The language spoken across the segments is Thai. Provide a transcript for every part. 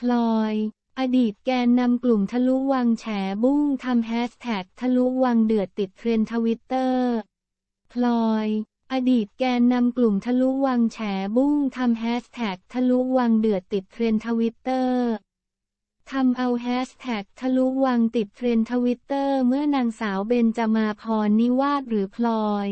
พลอย อดีตแกนนำกลุ่มทะลุวังแฉบุ้งทำแฮชแท็กทะลุวังเดือดติดเทรนทวิตเตอร์พลอย อดีตแกนนำกลุ่มทะลุวังแฉบุ้งทำแฮชแท็กทะลุวังเดือดติดเทรนทวิตเตอร์ทำเอาแฮชแท็กทะลุวังติดเทรนทวิตเตอร์เมื่อนางสาวเบนจมาพรนิวาสหรือพลอย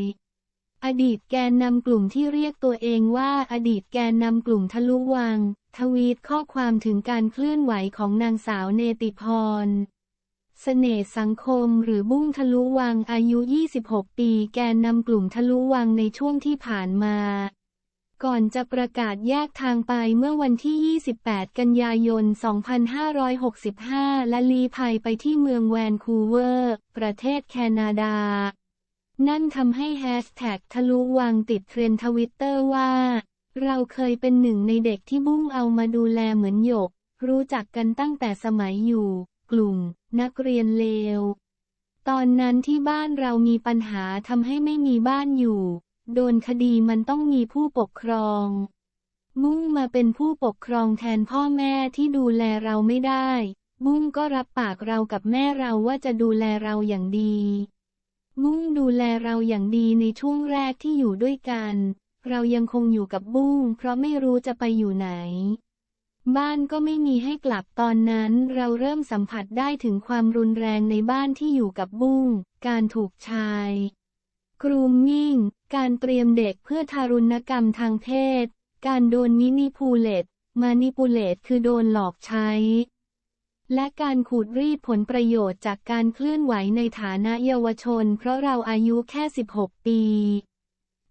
อดีตแกนนำกลุ่มที่เรียกตัวเองว่าอดีตแกนนำกลุ่มทะลุวัง ทวีตข้อความถึงการเคลื่อนไหวของนางสาวเนติพรเสน่ห์สังคมหรือบุ้งทะลุวังอายุ 26 ปีแกนนำกลุ่มทะลุวังในช่วงที่ผ่านมา ก่อนจะประกาศแยกทางไปเมื่อวันที่ 28 กันยายน 2565 และลีภัยไปที่เมืองแวนคูเวอร์ ประเทศแคนาดา นั่นทำให้แฮชแท็กทะลุวังติดเทรนทวิตเตอร์ว่า เราเคยเป็นหนึ่งในเด็กที่บุ้งเอามาดูแลเหมือนหยก รู้จักกันตั้งแต่สมัยอยู่ กลุ่ม นักเรียนเลว ตอนนั้นที่บ้านเรามีปัญหาทำให้ไม่มีบ้านอยู่ โดนคดีมันต้องมีผู้ปกครอง มุ่งมาเป็นผู้ปกครองแทนพ่อแม่ที่ดูแลเราไม่ได้ มุ่งก็รับปากเรากับแม่เราว่าจะดูแลเราอย่างดี มุ่งดูแลเราอย่างดีในช่วงแรกที่อยู่ด้วยกัน เรายังคงอยู่กับบุ้งเพราะไม่รู้จะไปอยู่ไหน บ้านก็ไม่มีให้กลับตอนนั้นเราเริ่มสัมผัสได้ถึงความรุนแรงในบ้านที่อยู่กับบุ้ง การถูกชายกรูมมิ่ง การเตรียมเด็กเพื่อทารุณกรรมทางเพศ การโดนมินิพูเลตมานิปูเลตคือโดนหลอกใช้ และการขูดรีดผลประโยชน์จากการเคลื่อนไหวในฐานะเยาวชน เพราะเราอายุแค่ 16 ปี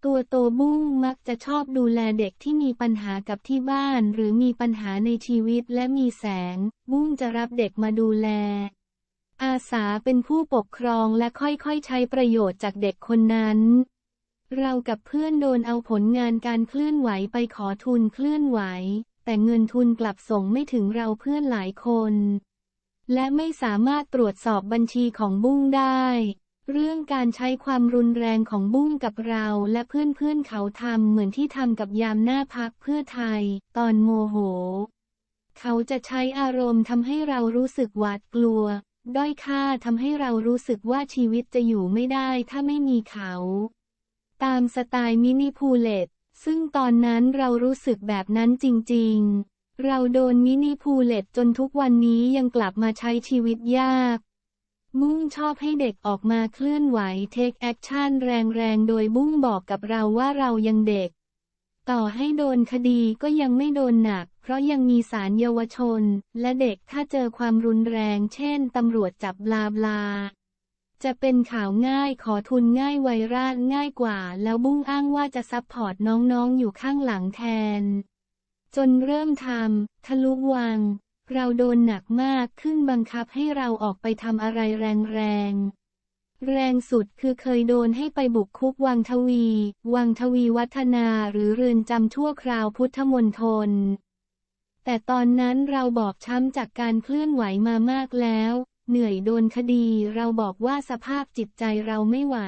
ตัวโตบุ้งมักจะชอบดูแลเด็กที่มีปัญหากับที่บ้าน หรือมีปัญหาในชีวิตและมีแสง บุ้งจะรับเด็กมาดูแล อาสาเป็นผู้ปกครองและค่อยๆใช้ประโยชน์จากเด็กคนนั้น เรากับเพื่อนโดนเอาผลงานการเคลื่อนไหวไปขอทุนเคลื่อนไหว แต่เงินทุนกลับส่งไม่ถึงเราเพื่อนหลายคน และไม่สามารถตรวจสอบบัญชีของบุ้งได้ เรื่องการใช้ความรุนแรงของบุ้งกับเราและเพื่อนๆเขาทำเหมือนที่ทำกับยามหน้าพักเพื่อไทย ตอนโมโห เขาจะใช้อารมณ์ทำให้เรารู้สึกหวาดกลัว ด้อยค่าทำให้เรารู้สึกว่าชีวิตจะอยู่ไม่ได้ถ้าไม่มีเขา ตามสไตล์มินิพูเลต ซึ่งตอนนั้นเรารู้สึกแบบนั้นจริงๆ เราโดนมินิพูเลตจนทุกวันนี้ยังกลับมาใช้ชีวิตยากมุ่งชอบให้เด็กออกมาเคลื่อนไหวเทคแอคชั่นแรงๆ โดยบุ้งบอกกับเราว่าเรายังเด็ก ต่อให้โดนคดีก็ยังไม่โดนหนัก เพราะยังมีสารเยาวชน และเด็กถ้าเจอความรุนแรง เช่นตำรวจจับบลาบลา จะเป็นข่าวง่ายขอทุนง่ายไวราชง่ายกว่า แล้วบุ้งอ้างว่าจะซัพพอร์ตน้องๆอยู่ข้างหลังแทน จนเริ่มทำทะลุวัง เราโดนหนักมากขึ้นบังคับให้เราออกไปทำอะไรแรงๆ แรงสุดคือเคยโดนให้ไปบุกคุกวังทวี วังทวีวัฒนาหรือเรือนจำชั่วคราวพุทธมณฑลแต่ตอนนั้นเราบอบช้ำจากการเคลื่อนไหวมามากแล้ว เหนื่อยโดนคดีเราบอกว่าสภาพจิตใจเราไม่ไหว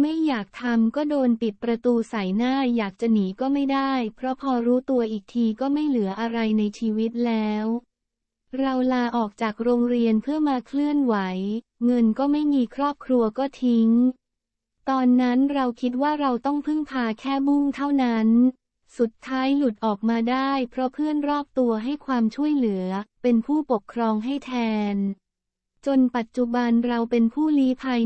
ไม่อยากทำก็โดนปิดประตูใส่หน้าอยากจะหนีก็ไม่ได้ เพราะพอรู้ตัวอีกทีก็ไม่เหลืออะไรในชีวิตแล้ว เราลาออกจากโรงเรียนเพื่อมาเคลื่อนไหว เงินก็ไม่มีครอบครัวก็ทิ้ง ตอนนั้นเราคิดว่าเราต้องพึ่งพาแค่บุ้งเท่านั้น สุดท้ายหลุดออกมาได้ เพราะเพื่อนรอบตัวให้ความช่วยเหลือ เป็นผู้ปกครองให้แทน จนปัจจุบันเราเป็นผู้ลี้ภัย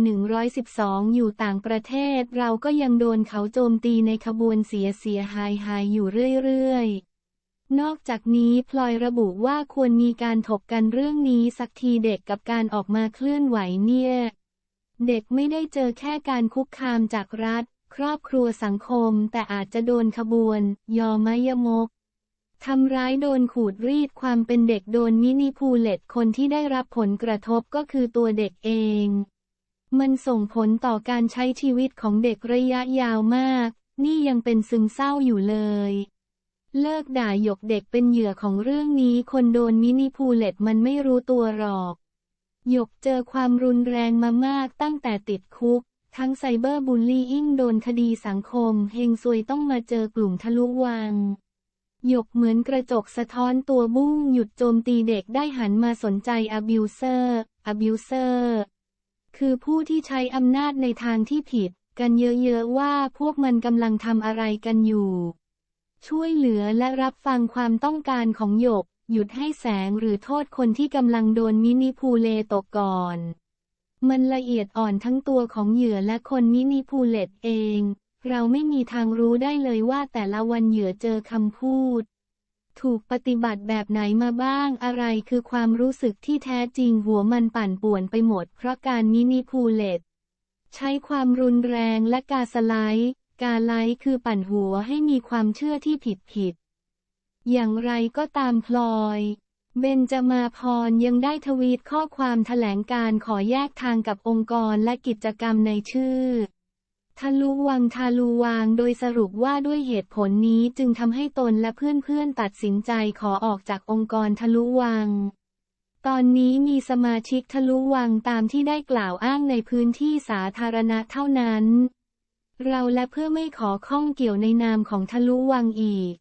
112 อยู่ต่างประเทศ เราก็ยังโดนเขาโจมตีในขบวนเสียเสียหายหายอยู่เรื่อยๆนอกจากนี้พลอยระบุว่าควรมีการถกกันเรื่องนี้สักทีเด็กกับการออกมาเคลื่อนไหวเนี่ย เด็กไม่ได้เจอแค่การคุกคามจากรัฐ ครอบครัวสังคมแต่อาจจะโดนขบวน ยอมยมก ทำร้ายโดนขูดรีดความเป็นเด็กโดนมินิพูเลตคนที่ได้รับผลกระทบก็คือตัวเด็กเอง มันส่งผลต่อการใช้ชีวิตของเด็กระยะยาวมาก นี่ยังเป็นซึมเศร้าอยู่เลย เลิกด่าหยกเด็กเป็นเหยื่อของเรื่องนี้คนโดนมินิพูเลตมันไม่รู้ตัวหรอกหยกเจอความรุนแรงมามากตั้งแต่ติดคุก ทั้งไซเบอร์บูลลี่อิงโดนคดีสังคม เฮงซวยต้องมาเจอกลุ่มทะลุวัง หยกเหมือนกระจกสะท้อนตัวบุ้งหยุดโจมตีเด็กได้หันมาสนใจ abuser abuser คือผู้ที่ใช้อำนาจในทางที่ผิด กันเยอะๆว่าพวกมันกำลังทำอะไรกันอยู่ ช่วยเหลือและรับฟังความต้องการของหยก หยุดให้แสงหรือโทษคนที่กำลังโดนมินิพูเลตกก่อน มันละเอียดอ่อนทั้งตัวของเหยื่อและคนมินิพูเลตเอง เราไม่มีทางรู้ได้เลยว่าแต่ละวันเหยื่อเจอคำพูด ถูกปฏิบัติแบบไหนมาบ้าง อะไรคือความรู้สึกที่แท้จริงหัวมันปั่นป่วนไปหมด เพราะการมินิพูเลตใช้ความรุนแรงและการสไลด์การไลค์คือปั่นหัวให้มีความเชื่อที่ผิดผิด อย่างไรก็ตามพลอย เบนจมาพรยังได้ทวีตข้อความแถลงการขอแยกทางกับองค์กรและกิจกรรมในชื่อ ทะลุวังทะลุวางโดยสรุปว่าด้วยเหตุผลนี้จึงทำให้ตนและเพื่อนๆตัดสินใจขอออกจากองค์กรทะลุวัง ตอนนี้มีสมาชิกทะลุวังตามที่ได้กล่าวอ้างในพื้นที่สาธารณะเท่านั้น เราและเพื่อไม่ขอข้องเกี่ยวในนามของทะลุวังอีก